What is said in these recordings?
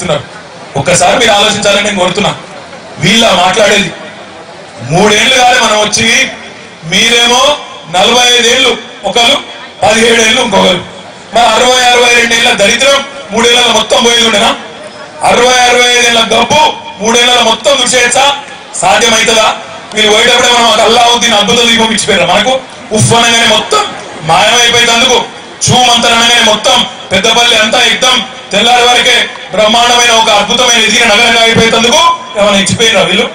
చేస్తున్నారు ఒక్కసారి మీరు ఆలోచించాలని నేను కోరుతున్నా. వీళ్ళ మాట్లాడేది మూడేళ్ళు కాదు మనం వచ్చి మీరేమో నలభై ఐదేళ్ళు ఒకరు పదిహేడు ఏళ్ళు ఇంకొకరు మరి అరవై అరవై రెండేళ్ళ దరిద్రం మూడేళ్ళ మొత్తం పోయేది ఉండేనా? అరవై అరవై ఐదేళ్ళ డబ్బు మూడేళ్ళ మొత్తం దుషేచ్చా సాధ్యమవుతుందా వీళ్ళు పోయేటప్పుడే మనం అల్లావుద్దీన్ అద్భుతం దీపం ఇచ్చిపోయారు మనకు. ఉఫ్ అనగానే మొత్తం మాయమైపోయేందుకు చూమంతరనగానే మొత్తం పెద్దపల్లి అంతా యుద్ధం. తెల్లారి వరకే బ్రహ్మాండమైన ఒక అద్భుతమైన ఎదిగిన నగరంగా అయిపోయేందుకు ఏమైనా ఇచ్చిపోయినా వీళ్ళు?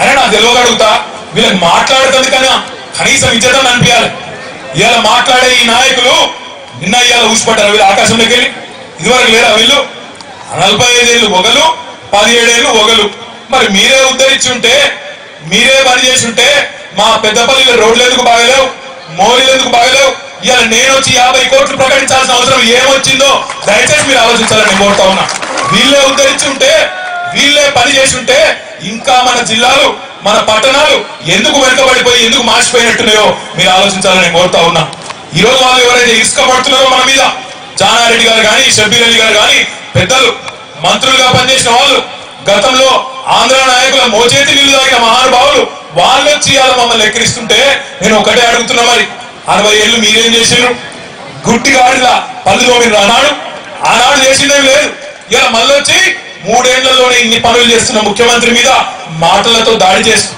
అరే నా తెలియగలుగుతా వీళ్ళకి మాట్లాడుతుంది కన్నా కనీసం ఇచ్చేదని అనిపించాలి. ఇవాళ మాట్లాడే ఈ నాయకులు నిన్న ఇవాళ ఊసిపడ్డారు. వీళ్ళు ఆకాశంలోకి వెళ్ళి. ఇదివరకు లేరా వీళ్ళు? నలభై ఐదేళ్ళు ఒకలు పదిహేడేళ్ళు ఒకలు మరి మీరే ఉద్ధరించి ఉంటే మీరే పని చేసి ఉంటే మా పెద్దపల్లిలో రోడ్లు ఎందుకు బాగలేవు? మోరీలు ఎందుకు బాగలేవు? ఇవాళ నేను వచ్చి యాభై కోట్లు ప్రకటించాల్సిన అవసరం ఏమొచ్చిందో దయచేసి మీరు ఆలోచించాలని కోరుతా ఉన్నా. వీళ్ళే ఉద్ధరించి ఉంటే వీళ్ళే పని చేసి ఉంటే ఇంకా మన జిల్లాలు మన పట్టణాలు ఎందుకు వెనుకబడిపోయి ఎందుకు మార్చిపోయినట్టున్నాయో మీరు ఆలోచించాలని కోరుతా ఉన్నా. ఈ రోజు వాళ్ళు ఎవరైతే ఇసుక పడుతున్నారో మన మీద జానారెడ్డి గారు కానీ షబీర్ అలీ గారు కానీ పెద్దలు మంత్రులుగా పనిచేసిన వాళ్ళు గతంలో ఆంధ్ర నాయకుల మోచేతి నీళ్ళు తాగిన మహానుభావులు వాళ్ళు వచ్చి మమ్మల్ని ఎక్కిరిస్తుంటే నేను ఒకటే అడుగుతున్నా మరి. అరవై ఏళ్ళు మీరేం చేసిండ్రు? గుడ్డి గాడిలా పళ్ళు తోమిన ఆనాడు? ఆనాడు చేసిందేం లేదు. ఇలా మళ్ళీ వచ్చి మూడేళ్ళలోనే ఇన్ని పనులు చేస్తున్న ముఖ్యమంత్రి మీద మాటలతో దాడి చేస్తూ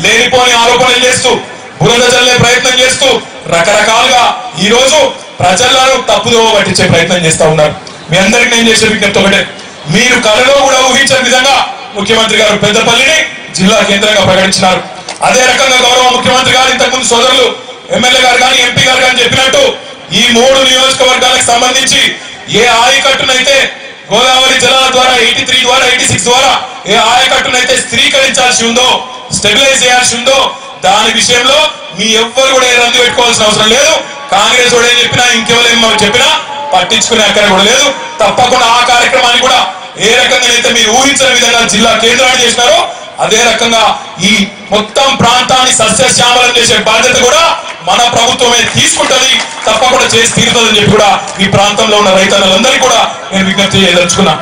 లేనిపోని ఆరోపణలు చేస్తూ బురద చల్లే ప్రయత్నం చేస్తూ రకరకాలుగా ఈ రోజు ప్రజలను తప్పుదో పట్టించే ప్రయత్నం చేస్తా ఉన్నారు. మీ అందరికి నేను చేసే విజ్ఞప్తి ఒకటే. మీరు కళలో కూడా ఊహించని విధంగా ముఖ్యమంత్రి గారు పెద్దపల్లిని జిల్లా కేంద్రంగా ప్రకటించినారు. అదే రకంగా గౌరవ ముఖ్యమంత్రి గారు ఇంతకుముందు సోదరులు ఎమ్మెల్యే గారు కానీ ఎంపీ గారు కానీ చెప్పినట్టు ఈ మూడు నియోజకవర్గాలకు సంబంధించి ఏ ఆయకట్టునైతే గోదావరి జలాల ద్వారా ఎయిటీ త్రీ ద్వారా ఎయిటీ సిక్స్ ద్వారా ఏ ఆయకట్టునైతే స్థిరీకరించాల్సి ఉందో స్టెబిలైజ్ చేయాల్సి ఉందో దాని విషయంలో మీ ఎవ్వరు కూడా ఏ రంగు పెట్టుకోవాల్సిన అవసరం లేదు. కాంగ్రెస్ కూడా ఏం చెప్పినా ఇంకెవరేం చెప్పినా పట్టించుకునే అక్కడ కూడా లేదు. తప్పకుండా ఆ కార్యక్రమాన్ని కూడా ఏ రకంగా అయితే మీరు ఊహించిన విధంగా జిల్లా కేంద్రాన్ని చేసినారో అదే రకంగా ఈ మొత్తం ప్రాంతాన్ని సస్యశ్యామలం చేసే బాధ్యత కూడా మన ప్రభుత్వమే తీసుకుంటది తప్పకుండా చేసి తీరుతుందని చెప్పి కూడా ఈ ప్రాంతంలో ఉన్న రైతన్నలందరికీ కూడా నేను విజ్ఞప్తి చేయదలుచుకున్నా.